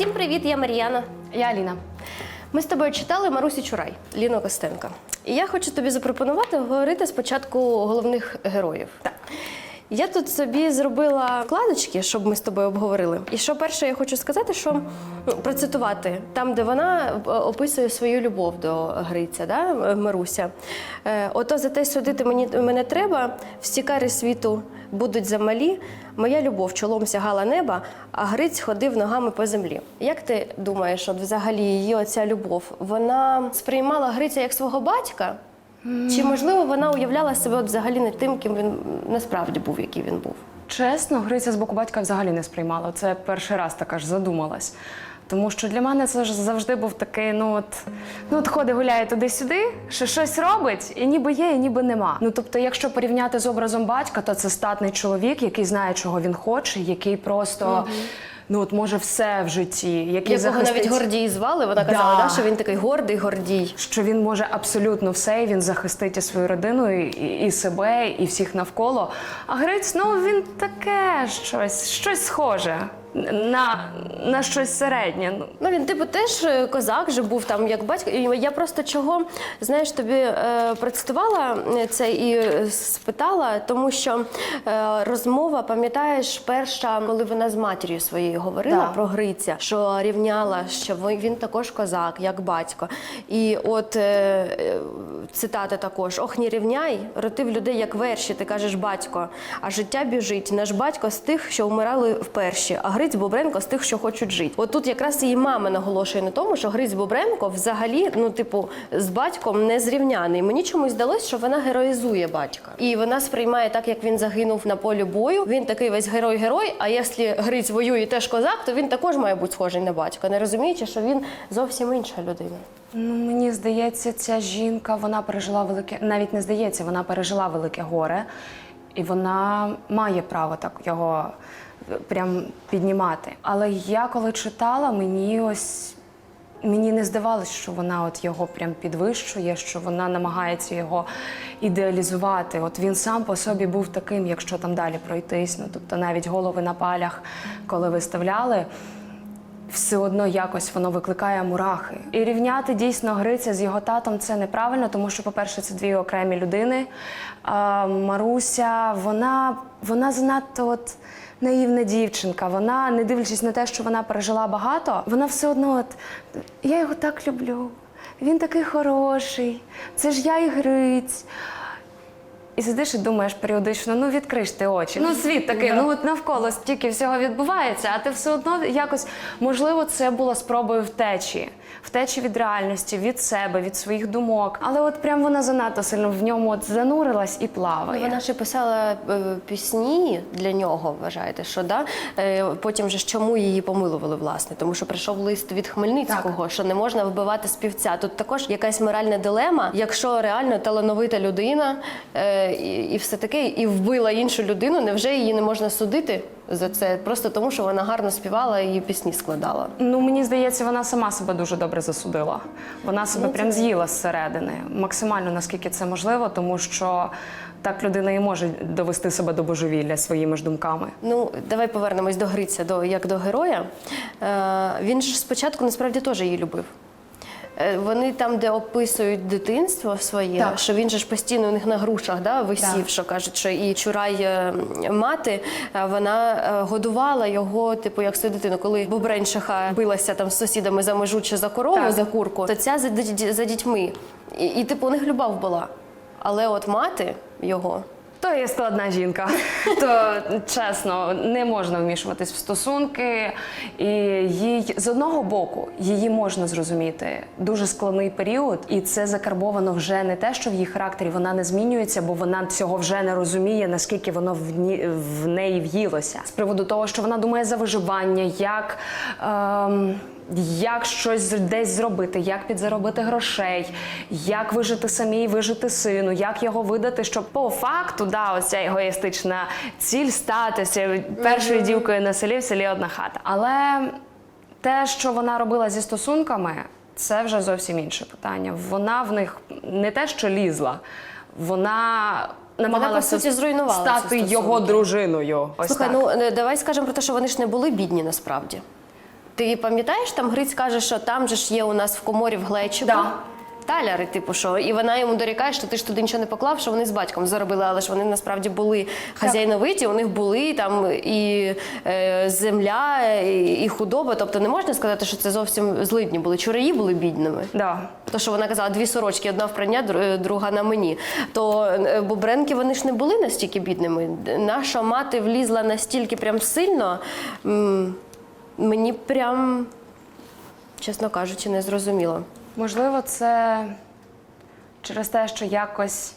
Всім привіт, я Мар'яна. Я Аліна. Ми з тобою читали Марусі Чурай Ліну Костенка. І я хочу тобі запропонувати говорити спочатку головних героїв. Я тут собі зробила вкладочки, щоб ми з тобою обговорили. І що перше, я хочу сказати, що ну, процитувати там, де вона е, описує свою любов до Гриця, да, Маруся. Е, Ото за те судити мені мене треба, всі кари світу будуть замалі. Моя любов чолом сягала неба, а Гриць ходив ногами по землі. Як ти думаєш, от взагалі її оця любов, вона сприймала Гриця як свого батька? Чи можливо вона уявляла себе от взагалі не тим, ким він насправді був, який він був? Чесно, Гриця з боку батька взагалі не сприймала. Це перший раз така ж задумалась. Тому що для мене це ж завжди був такий, ну от ну от ходить, гуляє туди-сюди, що щось робить, і ніби є, і ніби нема. Ну тобто, якщо порівняти з образом батька, то це статний чоловік, який знає, чого він хоче, який просто ну от може все в житті, який Якого захистить... навіть Гордій звали, вона казала, Да. да, що він такий гордий Гордій. що він може абсолютно все, і він захистить і свою родину, і, і себе, і всіх навколо. А Гриць, ну він таке щось, щось схоже на, на щось середнє. Ну, Ну він типу теж е, козак же був там як батько. Я просто чого знаєш, тобі е, процитувала це і е, спитала, тому що е, розмова, пам'ятаєш, перша, коли вона з матір'ю своєю говорила Да. про Гриця, що рівняла, що він також козак, як батько. І от е, е, цитата також: Ох, не рівняй, ротив людей як верші, ти кажеш батько. А життя біжить. Наш батько з тих, що вмирали вперше, а Гриць Бобренко з тих, що хочуть жити. От тут якраз її мама наголошує на тому, що Гриць Бобренко взагалі, ну, типу, з батьком не зрівняний. Мені чомусь здалось, що вона героїзує батька. І вона сприймає так, як він загинув на полі бою. Він такий весь герой-герой. А якщо Гриць воює теж козак, то він також має бути схожий на батька, не розуміючи, що він зовсім інша людина. ну мені здається, ця жінка вона пережила велике, навіть не здається, вона пережила велике горе, і вона має право так його прям піднімати. Але я коли читала, мені ось Мені не здавалось, що вона от його прям підвищує, що вона намагається його ідеалізувати. От він сам по собі був таким, якщо там далі пройтись. Ну тобто навіть голови на палях, коли виставляли, все одно якось воно викликає мурахи. І рівняти дійсно Гриця з його татом це неправильно, тому що, по-перше, це дві окремі людини. А Маруся, вона, вона занадто от. Наївна дівчинка, вона, не дивлячись на те, що вона пережила багато, вона все одно от я його так люблю. Він такий хороший, це ж я і Гриць. І сидиш і думаєш періодично, ну відкрий ж ти очі. Ну світ такий, ну от навколо стільки всього відбувається, а ти все одно якось, можливо, це була спробою втечі. Втечі від реальності, від себе, від своїх думок. Але от прям вона занадто сильно в ньому от занурилась і плаває. Вона ще писала е, пісні для нього, вважаєте, що да? Е, потім же чому її помилували, власне, тому що прийшов лист від Хмельницького, що не можна вбивати співця. Тут також якась моральна дилема, якщо реально талановита людина е, і, і все таке, і вбила іншу людину, невже її не можна судити за це? Просто тому, що вона гарно співала і пісні складала. Ну мені здається, вона сама себе дуже добре засудила. Вона себе Ну, це прям з'їла зсередини, максимально наскільки це можливо, тому що так людина і може довести себе до божевілля своїми ж думками. Ну, давай повернемось до Гриця, до, як до героя. Е, він ж спочатку насправді теж її любив. Е, Вони там, де описують дитинство своє, Так. що він же ж постійно у них на грушах да, висів, Так. що кажуть, що і Чурай е, мати, е, вона годувала його, типу, як свою дитину. Коли Бобренчиха билася там з сусідами за межу чи за корову, Так. за курку, то ця за, за дітьми. І, і типу, у них любов була. Але от мати його. То є складна жінка. То чесно, не можна вмішуватись в стосунки. І їй з одного боку її можна зрозуміти. Дуже складний період, і це закарбовано вже не те, що в її характері вона не змінюється, бо вона цього вже не розуміє, наскільки воно в, ні, в неї в'їлося. З приводу того, що вона думає за виживання, як. Ем, як щось десь зробити, як підзаробити грошей, як вижити самій, вижити сину, як його видати, щоб по факту да, оця егоїстична ціль статися першою дівкою на селі в селі одна хата. Але те, що вона робила зі стосунками, це вже зовсім інше питання. Вона в них не те, що лізла, вона намагалася по суті, зруйнувала стати його дружиною. Ось Слухай, так. ну е, давай скажемо про те, що вони ж не були бідні насправді. Ти пам'ятаєш, там Гриць каже, що там же ж є у нас в коморі в глечику. Да. Таляри, типу, що і вона йому дорікає, що ти ж туди нічого не поклав, що вони з батьком заробили, але ж вони насправді були хазяйновиті, у них були там і е, земля, і, і худоба. Тобто не можна сказати, що це зовсім злидні були. Чураї були бідними. Да. То, що вона казала, дві сорочки, одна в прання, друга на мені. То е, бобренки вони ж не були настільки бідними. Наша мати влізла настільки прям сильно. м, Мені прям, чесно кажучи, не зрозуміло. Можливо, це через те, що якось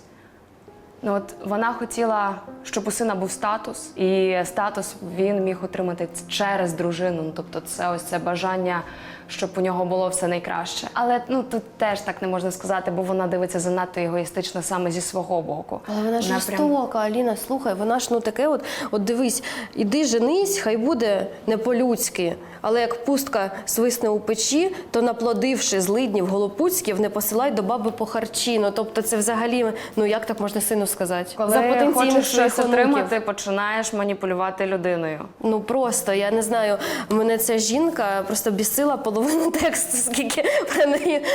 ну, от вона хотіла, щоб у сина був статус, і статус він міг отримати через дружину. Ну, тобто, це ось це бажання, щоб у нього було все найкраще. Але ну тут теж так не можна сказати, бо вона дивиться занадто егоїстично саме зі свого боку. Але вона ж жорстока, Аліна, слухай, вона ж ну таке, от, от дивись, іди женись, хай буде не по-людськи. Але як пустка свисне у печі, то наплодивши злиднів голопуцьків, не посилай до баби по харчі. Ну, тобто це взагалі, ну як так можна сину сказати? Коли хочеш щось отримати, починаєш маніпулювати людиною. Ну просто я не знаю. Мене ця жінка просто бісила половину тексту, скільки про неї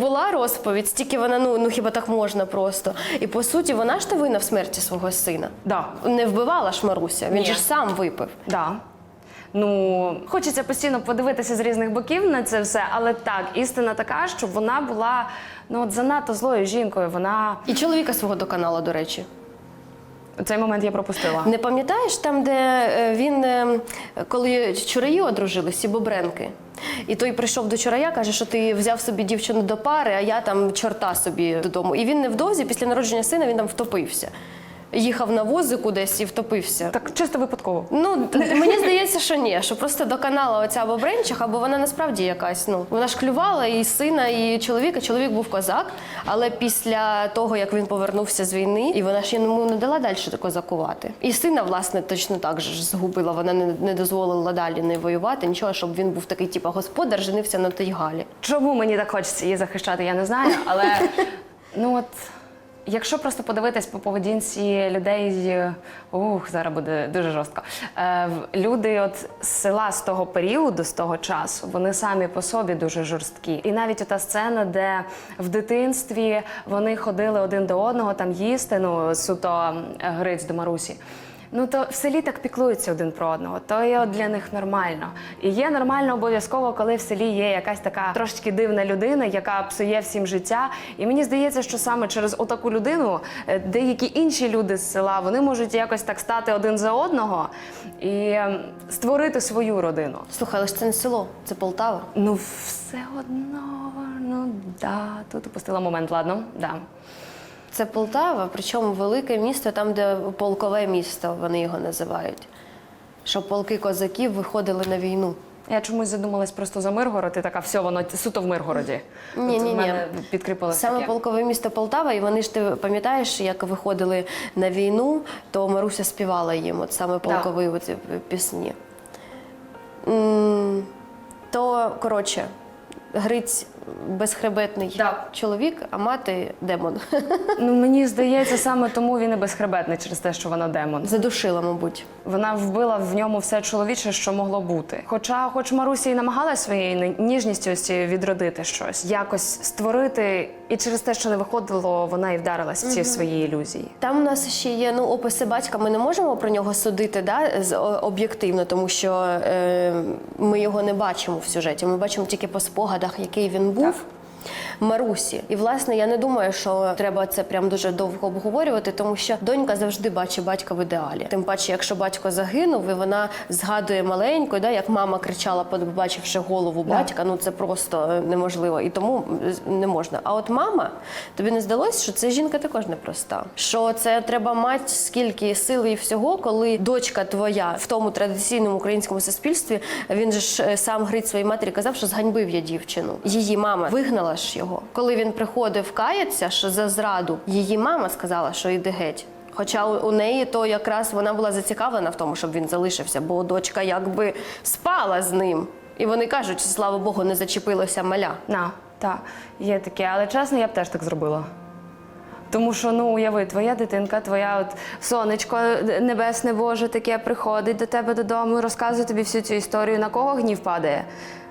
була розповідь, стільки вона ну ну хіба так можна просто. І по суті, вона ж та винна в смерті свого сина. Да. Не вбивала ж Маруся, він Ні. же ж сам випив. Да. Ну, хочеться постійно подивитися з різних боків на це все, але так, істина така, що вона була ну от занадто злою жінкою. Вона І чоловіка свого доконала, до речі. Цей момент я пропустила. Не пам'ятаєш там, де е, він, е, коли чураї одружились, і бобренки. І той прийшов до чурая, каже, що ти взяв собі дівчину до пари, а я там чорта собі додому. І він невдовзі, після народження сина, він там втопився. Їхав на возику десь і втопився. Так чисто випадково. Ну, мені здається, що ні, що просто доконала оця бобренчиха, бо вона насправді якась. Ну вона ж клювала і сина, і чоловіка. Чоловік був козак, але після того, як він повернувся з війни, і вона ж йому не дала далі козакувати. І сина, власне, точно так же ж згубила. Вона не, не дозволила далі не воювати, нічого, щоб він був такий, типу, господар, женився на тій галі. Чому мені так хочеться її захищати, я не знаю. Але ну от якщо просто подивитись по поведінці людей, е, ух, зараз буде дуже жорстко. Е, люди, от з села з того періоду, з того часу, вони самі по собі дуже жорсткі. І навіть ота сцена, де в дитинстві вони ходили один до одного там їсти, ну суто Гриць до Марусі. Ну то в селі так піклуються один про одного, то є для них нормально. І є нормально обов'язково, коли в селі є якась така трошечки дивна людина, яка псує всім життя. І мені здається, що саме через отаку людину е, деякі інші люди з села вони можуть якось так стати один за одного і ем, створити свою родину. Слухай, але ж це не село, це Полтава. Ну, все одно, ну да, тут упустила момент, ладно, да. Це Полтава, причому велике місто, там, де полкове місто, вони його називають. Що полки козаків виходили на війну. Я чомусь задумалась просто за Миргород, і така все, воно суто в Миргороді. Ні, ні, ні. мене Саме таке. полкове місто Полтава, і вони ж ти пам'ятаєш, як виходили на війну, то Маруся співала їм от саме полкові оці пісні. То, коротше, Гриць безхребетний Да. чоловік, а мати демон. Ну мені здається, саме тому він і безхребетний через те, що вона демон. Задушила, мабуть. Вона вбила в ньому все чоловіче, що могло бути. Хоча, хоч Маруся і намагалася своєю ніжністю цією відродити щось, якось створити, і через те, що не виходило, вона і вдарилась в ці свої ілюзії. Там у нас ще є ну, описи батька. Ми не можемо про нього судити да, з- об'єктивно, тому що е, ми його не бачимо в сюжеті. Ми бачимо тільки по спогадах, який він був. Марусі, і власне я не думаю, що треба це прям дуже довго обговорювати, тому що донька завжди бачить батька в ідеалі. Тим паче, якщо батько загинув, і вона згадує маленько, да, як мама кричала, побачивши голову батька. Ну це просто е, неможливо, і тому не можна. А от мама, тобі не здалося, що це жінка також непроста. Що це треба мати скільки сили і всього, коли дочка твоя в тому традиційному українському суспільстві він же ж е, сам Гриць своїй матері казав, що зганьбив я дівчину. Її мама вигнала ж його. Коли він приходив каятися, що за зраду, її мама сказала, що йди геть. Хоча у неї то якраз вона була зацікавлена в тому, щоб він залишився, бо дочка якби спала з ним. І вони кажуть, слава Богу, не зачепилося маля. На, та, є таке, але чесно, я б теж так зробила. Тому що ну уяви, твоя дитинка, твоя от сонечко небесне Боже, таке приходить до тебе додому, розказує тобі всю цю історію. На кого гнів падає?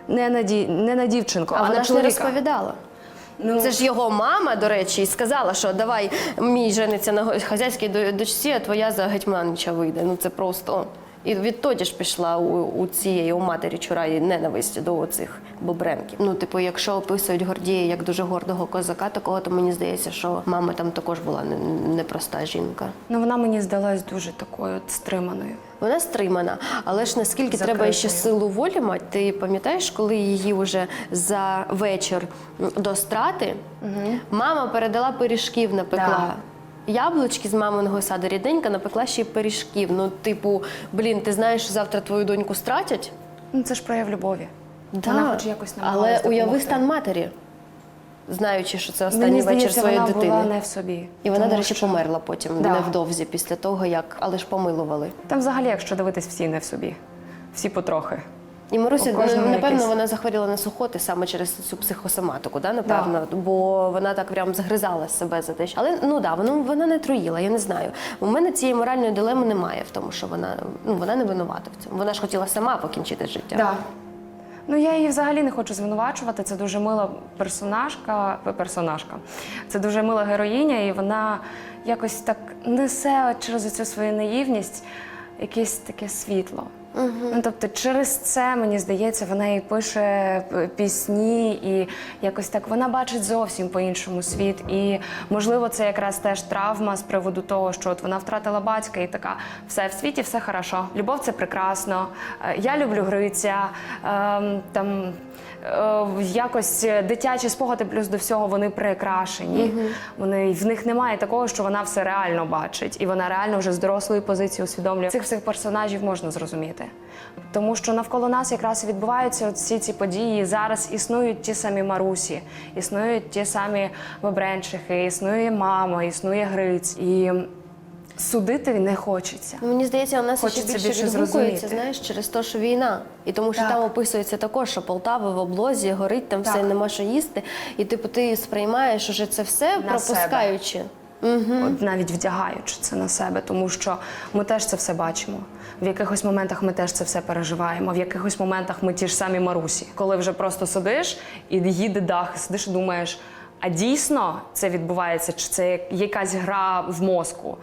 Не на, ді... не на дівчинку, а, А на вона ж не розповідала. Ну, Це ж його мама, до речі, і сказала, що давай мій жениться на хазяйській до- дочці, а твоя за гетьманича вийде. Ну це просто. І відтоді ж пішла у, у цієї у матері Чураї ненависть до цих бобренків. Ну, типу, якщо описують Гордія як дуже гордого козака, такого, то мені здається, що мама там також була не- непроста жінка. ну вона мені здалась дуже такою стриманою. Вона стримана, але ж наскільки треба ще силу волі мати. Ти пам'ятаєш, коли її вже за вечір до страти мама передала пиріжків, напекла. Яблучки з маминого саду рідненька напекла ще й пиріжків. Ну, типу, блін, ти знаєш, що завтра твою доньку стратять? Ну це ж прояв любові. Вона хоч якось Але намагалась уяви стан матері, знаючи, що це останній Мені вечір здається, своєї вона дитини. була не в собі. І вона, до речі, що- померла потім Да. невдовзі після того, як але ж помилували. Там взагалі, якщо дивитись, всі не в собі. Всі потрохи. І Маруся, ну, напевно, якийсь- вона захворіла на сухоти саме через цю психосоматику, да, напевно, бо вона так прям згризала себе за те. що- Але ну да, вона, вона не труїла, я не знаю. У мене цієї моральної дилеми немає в тому, що вона ну вона не винувата в цьому. Вона ж хотіла сама покінчити життя. Да. Ну я її взагалі не хочу звинувачувати. Це дуже мила персонажка. персонажка. Це дуже мила героїня, і вона якось так несе через цю свою наївність якесь таке світло. Ну, тобто, через це мені здається, вона і пише е, пісні, і якось так вона бачить зовсім по-іншому світ. І можливо, це якраз теж травма з приводу того, що от вона втратила батька, і така все в світі, все хорошо. Любов це прекрасно. Е, Я люблю Гриця. ем, Там якось дитячі спогади, плюс до всього вони прикрашені. Вони в них немає такого, що вона все реально бачить, і вона реально вже з дорослої позиції усвідомлює. Цих всіх персонажів можна зрозуміти. Тому що навколо нас якраз і відбуваються всі ці події. Зараз існують ті самі Марусі, існують ті самі Бобренчихи, існує мама, існує Гриць. І судити не хочеться. Ну, Мені здається, у нас ще Хочеться більше, більше відгукується, знаєш, через те, що війна. І тому що Так. там описується також, що Полтава в облозі горить, там все нема що їсти. І типу ти сприймаєш уже це все, пропускаючи. От навіть вдягаючи це на себе, тому що ми теж це все бачимо. В якихось моментах ми теж це все переживаємо. В якихось моментах ми ті ж самі Марусі, коли вже просто сидиш і їде дах, сидиш і думаєш, а дійсно це відбувається, чи це якась гра в мозку?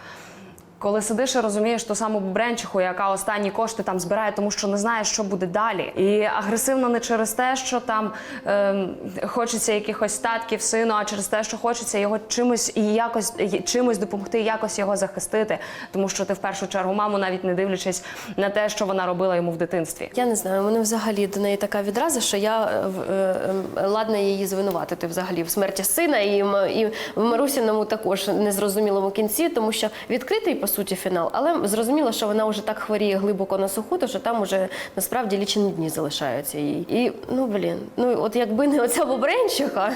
Коли сидиш і розумієш ту саму Бренчиху, яка останні кошти там збирає, тому що не знає, що буде далі. І агресивно не через те, що там ем, хочеться якихось статків сину, а через те, що хочеться його чимось і якось чимось допомогти, якось його захистити. Тому що ти в першу чергу маму, навіть не дивлячись на те, що вона робила йому в дитинстві. Я не знаю, мене взагалі до неї така відраза, що я е, е, е, ладна її звинуватити взагалі в смерті сина і, і в Марусіному також незрозумілому кінці, тому що відкритий по суті фінал, але зрозуміло, що вона вже так хворіє глибоко на суху, то що там уже насправді лічені дні залишаються їй. І ну блін, ну от якби не оця бобренчиха.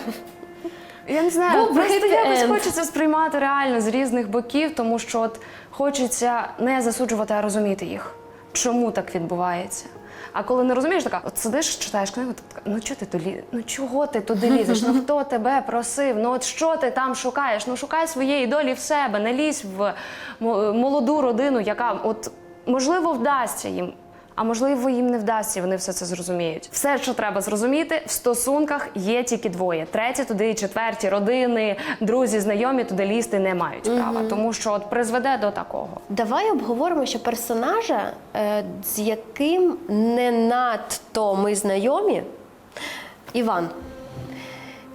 Я не знаю, Бо просто якось end. хочеться сприймати реально з різних боків, тому що от хочеться не засуджувати, а розуміти їх. Чому так відбувається? А коли не розумієш, така, от сидиш, читаєш книгу, ти така, ну чого ти туди, ну чого ти туди лізеш? Ну хто тебе просив? Ну от що ти там шукаєш? Ну шукай своєї долі в себе, не лізь в молоду родину, яка от можливо вдасться їм. А можливо, їм не вдасться, вони все це зрозуміють. Все, що треба зрозуміти, в стосунках є тільки двоє. Треті туди, четверті родини, друзі, знайомі туди лізти не мають права, тому що от призведе до такого. Давай обговоримо ще персонажа, е, з яким не надто ми знайомі, Іван,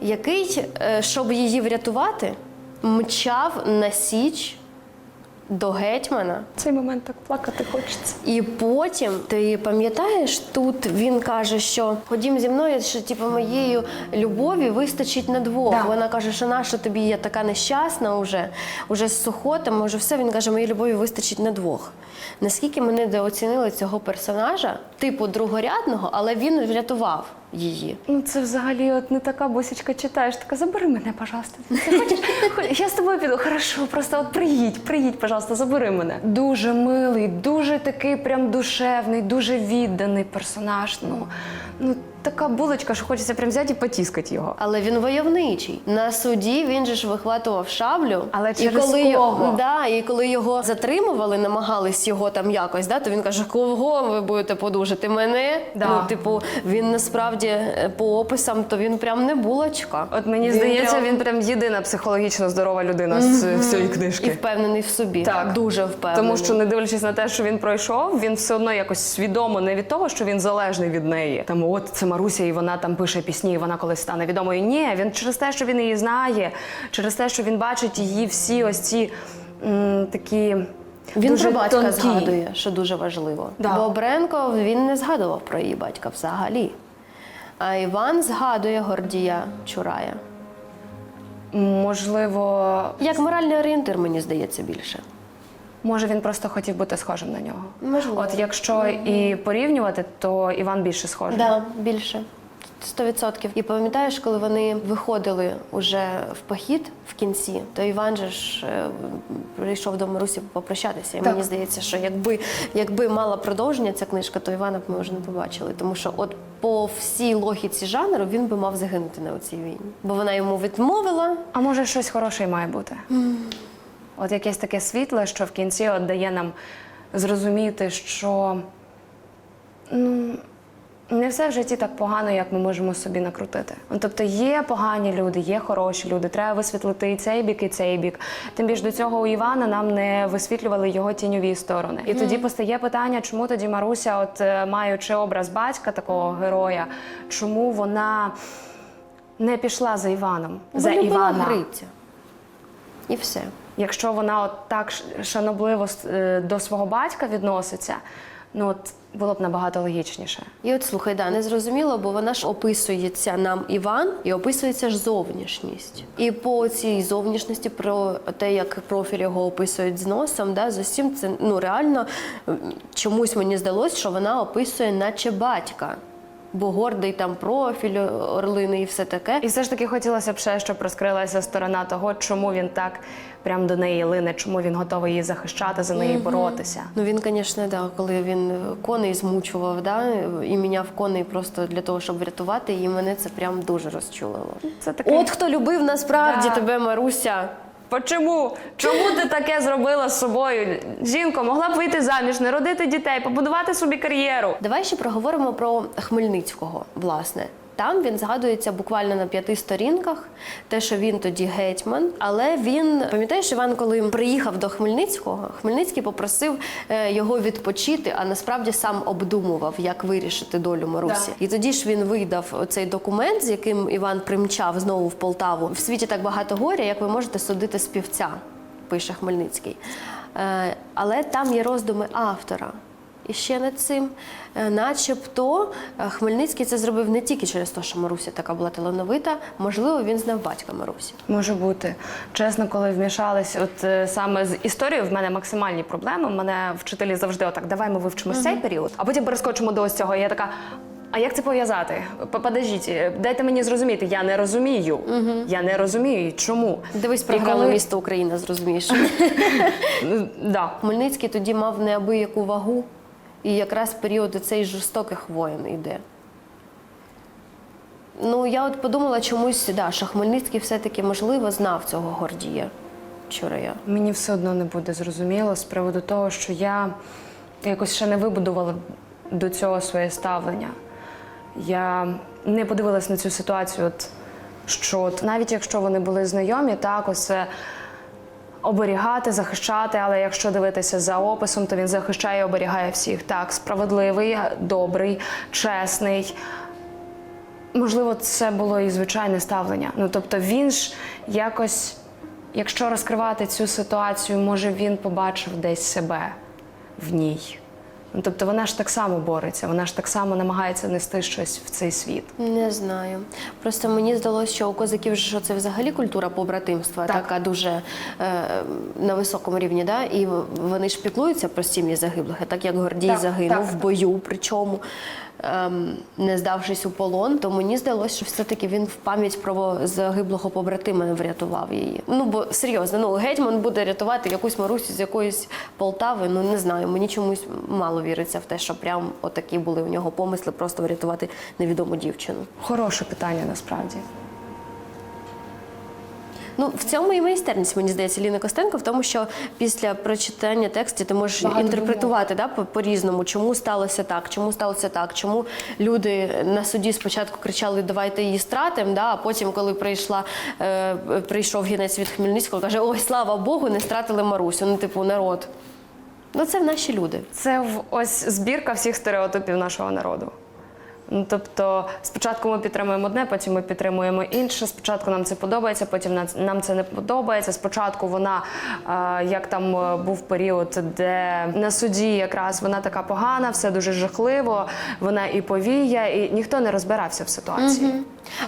який, е, щоб її врятувати, мчав на січ до гетьмана. Цей момент так плакати хочеться. І потім ти пам'ятаєш, тут він каже, що ходім зі мною, що типу моєю любові вистачить на двох. Да. Вона каже, що наша тобі я така нещасна вже, уже з сухотами, вже все. Він каже, моєї любові вистачить на двох. Наскільки ми недооцінили цього персонажа, типу другорядного, але він врятував її. Ну це взагалі от не така босічка читаєш. Така забери мене, пожалуйста. Ти хочеш? Хоч- Я з тобою піду. Хорошо, просто от приїдь, приїдь, пожалуйста, забери мене. Дуже милий, дуже такий прям душевний, дуже відданий персонаж. Ну, ну така булочка, що хочеться прям взяти і потіскати його. Але він войовничий. На суді він же ж вихватував шаблю. Але і коли кого? Його, да, і коли його затримували, намагались його там якось, да, то він каже, кого ви будете подужати? Мене? Да. Ну, типу, він насправді е, по описам, то він прям не булочка. От мені Він здається, прям- він прям єдина психологічно здорова людина з всієї і книжки. впевнений в собі. Так. Дуже впевнений. Тому що, не дивлячись на те, що він пройшов, він все одно якось свідомо не від того, що він залежний від неї. Там от це Маруся, і вона там пише пісні, і вона колись стане відомою. Ні, він через те, що він її знає, через те, що він бачить її всі ось ці м, такі. Він дуже про батька тонкі. згадує, що дуже важливо. Да. Бо Бренко він не згадував про її батька взагалі. А Іван згадує Гордія Чурая. Можливо, Як моральний орієнтир, мені здається, більше. Може він просто хотів бути схожим на нього. Можливо. От якщо і порівнювати, то Іван більше схожий. Да, більше. Сто відсотків. І пам'ятаєш, коли вони виходили уже в похід в кінці, то Іван же ж е, прийшов до Марусі попрощатися. І Так. мені здається, що якби, якби мала продовження ця книжка, то Івана б ми вже не побачили. Тому що от по всій логіці жанру він би мав загинути на цій війні. Бо вона йому відмовила. А може щось хороше й має бути? От якесь таке світле, що в кінці от дає нам зрозуміти, що ну, не все в житті так погано, як ми можемо собі накрутити. Тобто є погані люди, є хороші люди. Треба висвітлити і цей бік, і цей бік. Тим більше до цього у Івана нам не висвітлювали його тіньові сторони. І тоді постає питання, чому тоді Маруся, от е, маючи образ батька такого героя, чому вона не пішла за Іваном? за Бо любила Івана. Гриця. І все. Якщо вона от так шанобливо е, до свого батька відноситься, ну от було б набагато логічніше. І от слухай, да, не зрозуміло, бо вона ж описується нам Іван і описується ж зовнішність. І по цій зовнішності, про те, як профіль його описують з носом, да, з усім це ну реально чомусь мені здалось, що вона описує наче батька. Бо гордий там профіль орлини і все таке. І все ж таки хотілося б ще, щоб розкрилася сторона того, чому він так прям до неї лине, чому він готовий її захищати, за неї боротися. Ну він, звісно, да, коли він коней змучував, да, і міняв коней просто для того, щоб врятувати її, мене це прям дуже розчулило. Це таке. От хто любив насправді Да. тебе, Маруся. Почому? Чому ти таке зробила з собою? Жінко, могла б вийти заміж, не родити дітей, побудувати собі кар'єру. Давай ще проговоримо про Хмельницького, власне. Там він згадується буквально на п'яти сторінках, те, що він тоді гетьман. Але він пам'ятаєш, Іван, коли приїхав до Хмельницького, Хмельницький попросив е, його відпочити, а насправді сам обдумував, як вирішити долю Марусі. І тоді ж він видав цей документ, з яким Іван примчав знову в Полтаву. В світі так багато горя, як ви можете судити співця, пише Хмельницький. Е, Але там є роздуми автора. І ще над цим, е, начебто, е, Хмельницький це зробив не тільки через те, що Маруся така була талановита, можливо, він знав батька Марусі. Може бути. Чесно, коли вмішались, от е, саме з історією в мене максимальні проблеми. Мене вчителі завжди отак, давай ми вивчимо цей період, а потім перескочимо до ось цього. І я така. А як це пов'язати? Подождіть, дайте мені зрозуміти. Я не розумію. Я не розумію. Чому? Дивись програму коли- Місто Україна, зрозумієш. Да. Хмельницький тоді мав неабияку вагу, і якраз період цей жорстоких воєн іде. Ну, я от подумала чомусь, да, що Хмельницький все-таки, можливо, знав цього Гордія Чурая. Мені все одно не буде зрозуміло з приводу того, що я якось ще не вибудувала до цього своє ставлення. Я не подивилась на цю ситуацію, от, що от, навіть якщо вони були знайомі, так, ось оберігати, захищати, але якщо дивитися за описом, то він захищає і оберігає всіх. Так, справедливий, добрий, чесний. Можливо, це було і звичайне ставлення. Ну тобто він ж якось, якщо розкривати цю ситуацію, може він побачив десь себе в ній. Ну, тобто вона ж так само бореться, вона ж так само намагається нести щось в цей світ. Не знаю. Просто мені здалося, що у козаків що це взагалі культура побратимства, Так. така дуже е, на високому рівні, да? і вони ж піклуються про сім'ї загиблих, так як Гордій Так, загинув так. в бою, причому. Ем, не здавшись у полон, то мені здалося, що все-таки він в пам'ять про загиблого побратима врятував її. Ну бо серйозно, ну гетьман буде рятувати якусь Марусю з якоїсь Полтави. Ну не знаю, мені чомусь мало віриться в те, що прям отакі були у нього помисли просто врятувати невідому дівчину. Хороше питання насправді. Ну, в цьому і майстерність, мені здається, Ліни Костенко, в тому, що після прочитання текстів ти можеш Багато інтерпретувати да, по- по-різному, чому сталося так, чому сталося так, чому люди на суді спочатку кричали Давайте її стратим, да, а потім, коли прийшла, е, прийшов гінець від Хмельницького, каже: Ой, слава Богу, не стратили Марусю. Ну, типу, народ. Ну, це наші люди. Це в- ось збірка всіх стереотипів нашого народу. Ну, тобто, спочатку ми підтримуємо одне, потім ми підтримуємо інше. Спочатку нам це подобається, потім нам- це не подобається. Спочатку вона, е, як там е, був період, де на суді якраз вона така погана, все дуже жахливо, вона і повіє, і ніхто не розбирався в ситуації.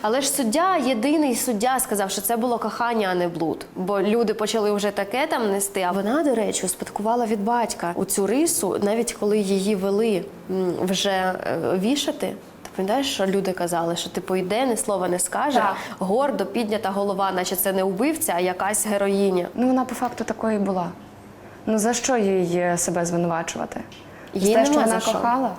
Але ж суддя, єдиний суддя сказав, що це було кохання, а не блуд. Бо люди почали вже таке там нести. А вона, до речі, успадкувала від батька у цю рису, навіть коли її вели вже е, вішати. Пам'ятаєш, що люди казали, що типу йде, ні слова не скаже, Так. гордо піднята голова, наче це не убивця, а якась героїня. Ну, вона по факту такою і була. Ну за що їй е, себе звинувачувати? Їй за те, що вона що. кохала?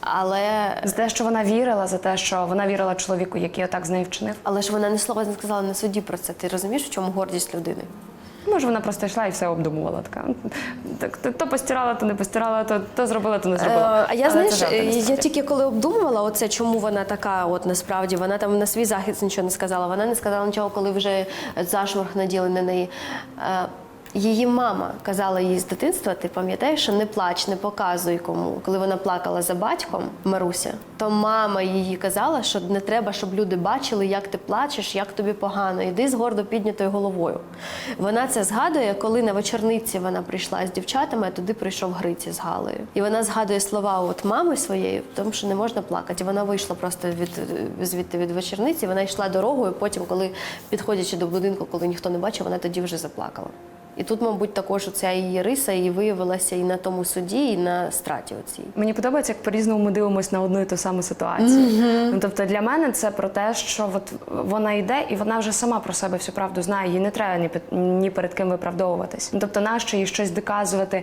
Але, За те, що вона вірила, за те, що вона вірила чоловіку, який отак з нею вчинив. але ж вона ні слова не сказала на суді про це. Ти розумієш, в чому гордість людини? Може, вона просто йшла і все обдумувала. Така так, то, то постирала, то не постирала, то, то зробила, то не зробила. Е, А я Але знаєш, е, я тільки коли обдумувала оце, чому вона така, от насправді вона там на свій захист нічого не сказала. Вона не сказала нічого, коли вже зашморг наділи на неї. Її мама казала їй з дитинства, ти пам'ятаєш, що не плач, не показуй кому. Коли вона плакала за батьком Маруся, то мама їй казала, що не треба, щоб люди бачили, як ти плачеш, як тобі погано. Іди з гордо піднятою головою. Вона це згадує, коли на вечорниці вона прийшла з дівчатами, а туди прийшов Гриці з Галею. І вона згадує слова от мами своєї, тому, що не можна плакати. Вона вийшла просто від звідти від вечорниці. Вона йшла дорогою. Потім, коли підходячи до будинку, коли ніхто не бачив, вона тоді вже заплакала. І тут, мабуть, також оця її риса і виявилася і на тому суді, і на страті оцій. Мені подобається, як по-різному ми дивимося на одну і ту саму ситуацію. Ну, тобто для мене це про те, що от вона йде і вона вже сама про себе всю правду знає. Їй не треба ні, під- ні перед ким виправдовуватись. Ну, тобто, нащо їй щось доказувати?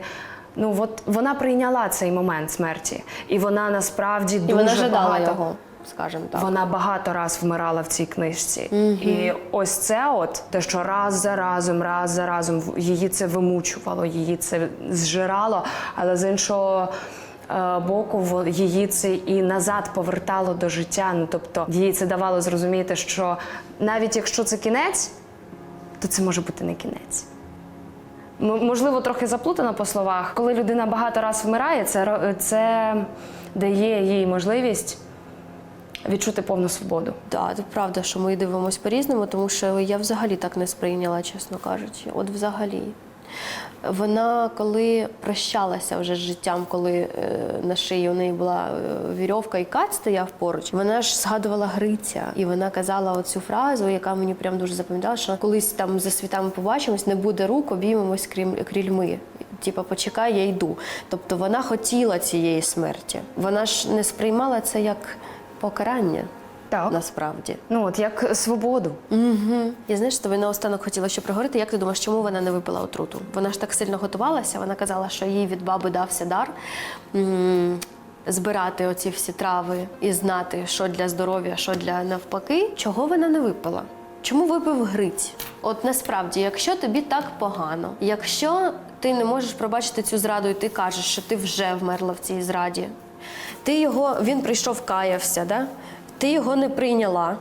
Ну от вона прийняла цей момент смерті, і вона насправді І дуже вона жадала багато. його, скажімо так. Вона багато раз вмирала в цій книжці. І ось це, от те, що раз за разом, раз за разом її це вимучувало, її це зжирало, але з іншого. е, Боку, її це і назад повертало до життя. Ну тобто їй це давало зрозуміти, що навіть якщо це кінець, то це може бути не кінець. Можливо, трохи заплутано по словах. Коли людина багато раз вмирає, це, це дає їй можливість відчути повну свободу. Так, це правда, що ми дивимось по-різному, тому що я взагалі так не сприйняла, чесно кажучи. От взагалі. Вона коли прощалася вже з життям, коли е, на шиї у неї була е, вірьовка і кат стояв поруч, вона ж згадувала Гриця, і вона казала оцю фразу, яка мені прям дуже запам'ятала, що колись там за світами побачимось, не буде рук, обіймемось крім крільми. Типа, почекай, я йду. Тобто вона хотіла цієї смерті. Вона ж не сприймала це як покарання Так. насправді. Ну от як свободу. Угу. Я знаєш, з тобою наостанок хотіла ще проговорити. Як ти думаєш, чому вона не випила отруту? Вона ж так сильно готувалася. Вона казала, що їй від баби дався дар м, збирати оці всі трави і знати, що для здоров'я, що для навпаки. Чого вона не випила? Чому випив Гриць? От насправді, якщо тобі так погано, якщо ти не можеш пробачити цю зраду, і ти кажеш, що ти вже вмерла в цій зраді, ти його, він прийшов, каявся, да? ти його не прийняла.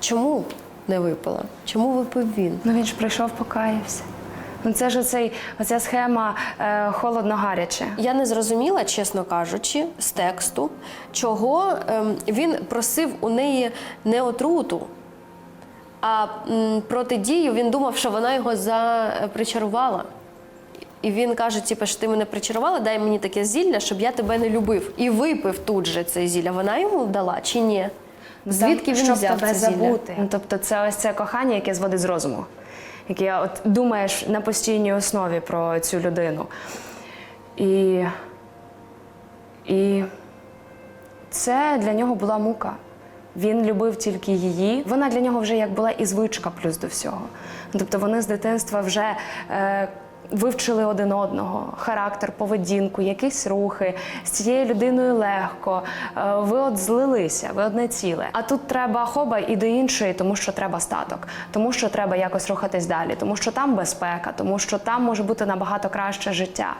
Чому не випила? Чому випив він? Ну він ж прийшов, покаявся. Ну це ж оцей, оця схема е, холодно-гаряче. Я не зрозуміла, чесно кажучи, з тексту, чого ем, він просив у неї не отруту, а м, протидію він думав, що вона його запричарувала. І він каже: типу, що ти мене причарувала, дай мені таке зілля, щоб я тебе не любив. І випив тут же це зілля. Вона йому дала чи ні? Звідки він Щоб взяв тебе це зілля? забути? Ну, тобто це ось це кохання, яке зводить з розуму. Яке от думаєш на постійній основі про цю людину. І, і Це для нього була мука. Він любив тільки її. Вона для нього вже як була і звичка плюс до всього. Тобто вони з дитинства вже е, вивчили один одного, характер, поведінку, якісь рухи. З цією людиною легко. Е, ви от злилися, ви одне ціле. А тут треба хоба і до іншої, тому що треба статок, тому що треба якось рухатись далі, тому що там безпека, тому що там може бути набагато краще життя.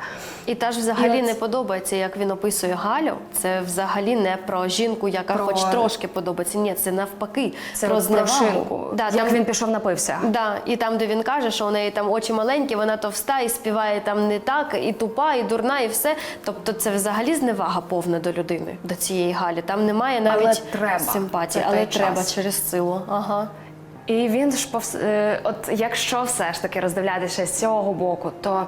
І та ж взагалі І от- не подобається, як він описує Галю. Це взагалі не про жінку, яка Про- хоч трошки подобається. Ні, це навпаки. Це про зневагу. Да, як там, він пішов напився. да, і там, де він каже, що у неї там очі маленькі, вона товста і співає там не так, і тупа, і дурна, і все. Тобто це взагалі зневага повна до людини, до цієї Галі. Там немає навіть Але треба. симпатії, Це але треба час. через силу. Ага. І він ж повс... е, от якщо все ж таки роздивлятися з цього боку, то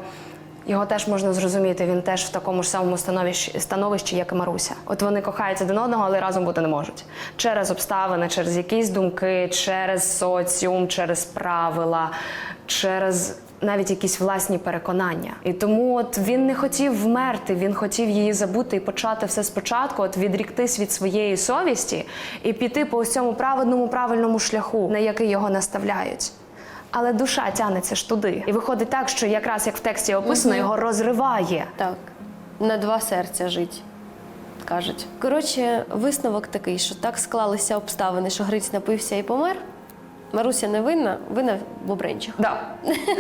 його теж можна зрозуміти. Він теж в такому ж самому становищі, становищі, як і Маруся. От вони кохають один одного, але разом бути не можуть. Через обставини, через якісь думки, через соціум, через правила, через. Навіть якісь власні переконання, і тому от він не хотів вмерти, він хотів її забути і почати все спочатку, от відріктись від своєї совісті і піти по ось цьому праведному правильному шляху, на який його наставляють. Але душа тянеться ж туди. І виходить так, що якраз як в тексті описано, його розриває. Так, на два серця жить. Кажуть. Коротше, висновок такий, що так склалися обставини, що Гриць напився і помер. Маруся не винна, винна Бобренчих. Да.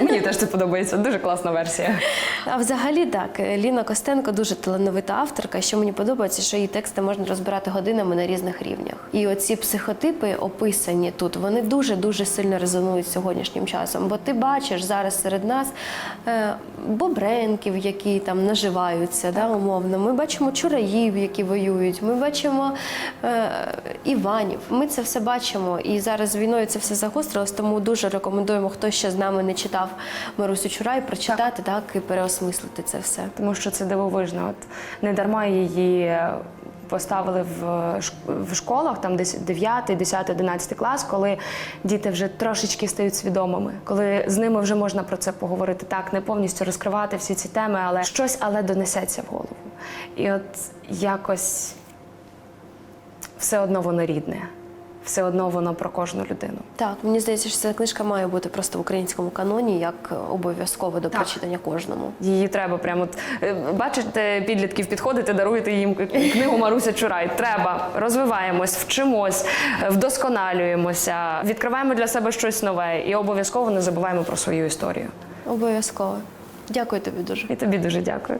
Мені теж це подобається. Дуже класна версія. А взагалі так, Ліна Костенко дуже талановита авторка. Що мені подобається, що її тексти можна розбирати годинами на різних рівнях. І оці психотипи описані тут, вони дуже дуже сильно резонують сьогоднішнім часом. Бо ти бачиш зараз серед нас е, бобренків, які там наживаються, да, умовно. Ми бачимо чураїв, які воюють. Ми бачимо е, Іванів. Ми це все бачимо. І зараз війною це все загострилось. Тому дуже рекомендуємо, хто ще з нами не читав Марусю Чурай, прочитати так, і переосмислити це все. Тому що це дивовижно. От не дарма її поставили в, школах, там десь 9, 10, 11 клас, коли діти вже трошечки стають свідомими, коли з ними вже можна про це поговорити. Так, не повністю розкривати всі ці теми, але щось але донесеться в голову. І от якось все одно воно рідне, все одно воно про кожну людину. Так, мені здається, що ця книжка має бути просто в українському каноні як обов'язково до Так. прочитання кожному. Її треба прямо е, бачите, підлітків підходите, даруєте їм книгу Маруся Чурай. Треба розвиваємось, вчимось, е, вдосконалюємося, відкриваємо для себе щось нове і обов'язково не забуваємо про свою історію. Обов'язково. Дякую тобі дуже. І тобі дуже дякую.